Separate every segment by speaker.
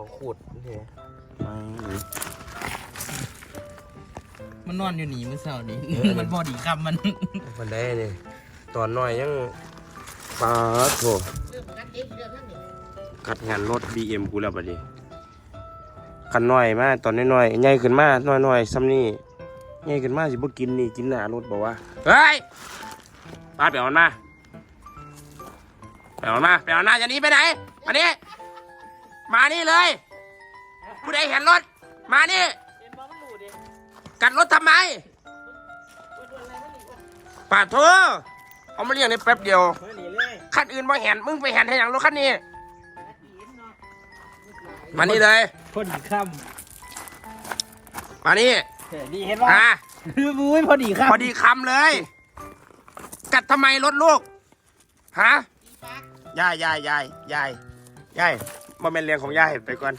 Speaker 1: วขูดเนี่ย
Speaker 2: มันนอนอยู่หนีเมื่อเช้านี้ มันพอดีคำมัน
Speaker 1: มันได้เนี่ยตอนน้อยยังปาดโถกัดงานรถ BM กูแล้วบัดนี้คันน้อยมาตอนน้อยๆใหญ่ขึ้นมาน้อยๆซ้ำนี่ใหญ่ขึ้นมาสิบ่กินนี่กินหน้ารถบอกว่าเฮ้ยปาดไปเอามันมาไปเอามันมาไปเอามันมาจะหนีไปไหนมานี่ มานี่เลย ผู้ใดเห็นรถ มานี่กัดรถทำไมปาดเธอเอามาเลี้ยงในแป๊บเดียวคันอื่นมาเห็นมึงไปเห็นให้อย่างรถคันนี้ มานี่เลย
Speaker 2: พอดีค
Speaker 1: มานี่ำ
Speaker 2: ดีเห็นว่า
Speaker 1: อะ
Speaker 2: คือมุ้ยพอดีคำ
Speaker 1: พอดีคำเลย กัดทำไมรถลูก ฮะยายยายยายยายยาย มาเป็นเรื่องของยายไปก่อน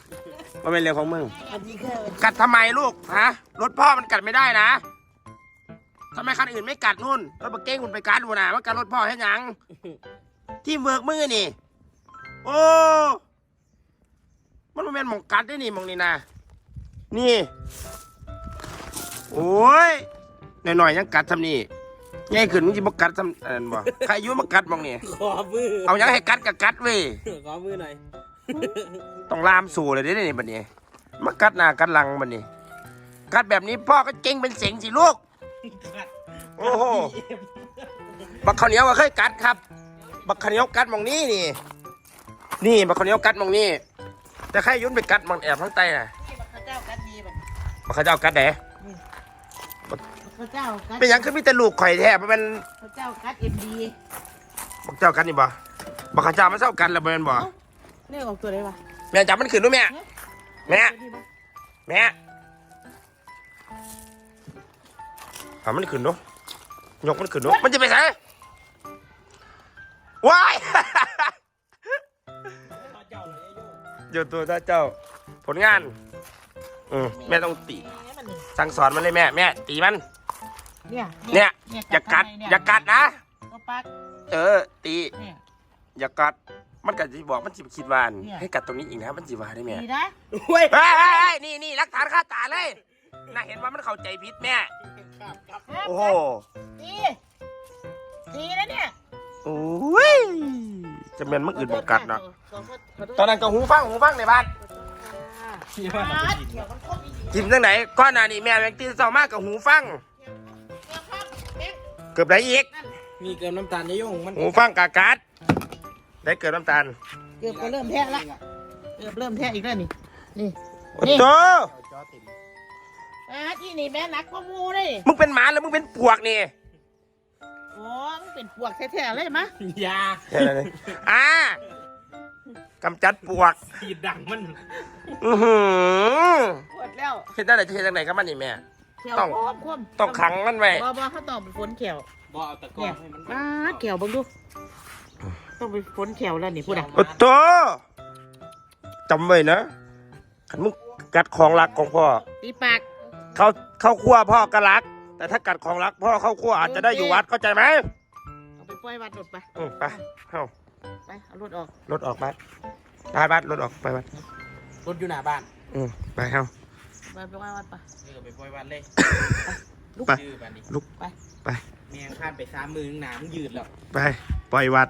Speaker 1: มาเป็นเรื่องของมึง
Speaker 2: อันนี้แค่
Speaker 1: กัดทำไมลูกฮะรถพ่อมันกัดไม่ได้นะทำไมคันอื่นไม่กัดนู่นรถบักเก้งคุณไปกัดดูนะมันกัดรถพ่อให้หยังที่เวิร์กมือนี่ โอ้มันบ่แมันเป็นหมองกัดได้นี่หมองนี่นะนี่ โอ้ยหน่อยๆยังกัดทำนี่ใหญ่ขึ้นมึงจะมากัดทำอันนั้นบ่ใครอายุมากัดหมองนี่
Speaker 2: ขอมือ
Speaker 1: เอายังให้กัดกับกัดเว้ย
Speaker 2: ขอมือหน่อย
Speaker 1: ต้องลามสู่เลยเด้นี่บัดนี้มากัดหน้ากัดหลังบัดนี้ กัดแบบนี้พ่อก็เจ๊งเป็นเสงสิลูก โอ้โห บักข้าวเหนียวก็เคยกัดครับ บักข้าวเหนียวกัดหมองนี้นี่ นี่บักข้าวเหนียวกัดหมองนี้ แต่ใครยุ่นไปกัดหมองแอบข้างใต้น่ะ
Speaker 3: พระเจ้ากัดดีบัด
Speaker 1: บักข้าวเจ้ากัดแหน
Speaker 3: พระเจ้ากัด
Speaker 1: เป็นหยังคือมีแต่ลูกข่อยแท้มันเป็น
Speaker 3: พระเจ้ากัดเอ็มดี
Speaker 1: บักเจ้ากัดนี่บ่บักข้าวเจ้ามันเศร้ากันแล้วบ่แม่นบ่
Speaker 3: นี่ออกตัวได้ปะ
Speaker 1: แม่จับมันขึ้นด้วยแม่ แม่ แม่เอามันขึ้นเนาะยกมันขึ้นเนาะมันจะไปไหนว้ายอยู่ตัวตาเจ้า ผลงานอืมแม่ต้องตี สั่งสอนมันเลยแม่ แม่ ตีมัน
Speaker 3: เนี่ย
Speaker 1: เนี่ย อย่ากัด อย่ากัดนะ
Speaker 3: ก็ปัก
Speaker 1: เออ ตี
Speaker 3: เนี่ย
Speaker 1: อย่ากัด มันกัดจะบอกมันจิคิดวาอัน
Speaker 3: เนี่ย
Speaker 1: ให้กัดตรงนี้อีกนะมันจิวาได้แม่
Speaker 3: ดีนะ
Speaker 2: เว้ย
Speaker 1: เฮ้ยเฮ้ยเฮ้ยนี่นี่รักฐานค่าตาเลยน่าเห็นว่ามันเข้าใจผิดแม่โอ้โห
Speaker 3: ดีดีนะเนี่ย
Speaker 1: โอ้ยจะเป็นมันอื่นบอกกัดเนาะตอนนั้นก็หูฟังหูฟังในบ้าน
Speaker 2: ที่
Speaker 3: กั
Speaker 2: ว่า
Speaker 3: ด
Speaker 2: เราจะกิน
Speaker 3: เขียวมันคมอีก
Speaker 1: ทิมจังไหนก้อนหน้านี่แม่แม่งตีเศร้ามากกับหูฟัง
Speaker 3: เขียวครับเอ๊ะ
Speaker 1: เกือบได้อีก
Speaker 2: มีเกินน้ำตาลในยุ่งมัน
Speaker 1: หูฟังกากัด ได้เกิดน้ำตาล
Speaker 3: เกือบก็เริ่มแทะละเกือบเริ่มแทะอีกแล้วนี่ นี่
Speaker 1: โอ้โต
Speaker 3: อ่าที่นี่แม่นักข้อมูลเลย
Speaker 1: มึงเป็นหมาแล้วมึงเป็นปวกนี่
Speaker 3: โอ้มันเป็นปวกแท้ๆเลยมะ
Speaker 2: ยา
Speaker 1: แค่นั้นเองอ่ากำจัดปวก
Speaker 2: สีดังมัน
Speaker 1: อือหือ
Speaker 3: ปวดแล้ว
Speaker 1: เฮ็ดได้ไหนจะเฮ็ดจังไหนกับมันนี่แม่
Speaker 3: เขียว
Speaker 1: ต้อง
Speaker 3: คมคม
Speaker 1: ต้องขังมันไว้
Speaker 3: บ่บ่เขาต้องเป็นฝนเขียว
Speaker 2: บ่เอาตะกร้อ
Speaker 3: เนี่ย
Speaker 2: ให้มัน
Speaker 3: มาเขียวเบังดู ต้องเป็นฝนเขียวแล้วนี่พูดอะ
Speaker 1: โอ้โตจำไว้นะขันมึงกัดของรักของพ่อ
Speaker 3: ตีปาก
Speaker 1: เข้าเข้าครัวพ่อก็รัก แต่ถ้ากัดของรักพ่อเข้าครัวอาจจะได้อยู่วัดเข้าใจไหม
Speaker 3: เอาไปปล่อยวัดรถไป
Speaker 1: อืมไปเข้า
Speaker 3: ไปเอารถออก
Speaker 1: รถออกบัดได้บัดรถออกไปบัด
Speaker 2: รถอยู่หน้าบ้าน
Speaker 1: อืมไปเข้า
Speaker 3: ไปไปปล่อยวัดไป
Speaker 2: เออไปปล่อยวันเลย
Speaker 3: ลุก
Speaker 1: ไป
Speaker 2: ยืดบ้านนี้
Speaker 1: ลุก
Speaker 3: ไป
Speaker 1: ไป
Speaker 2: เมียงข้ามไปสามมือหนามึงยืดแล้ว
Speaker 1: ไปปล่อยวัด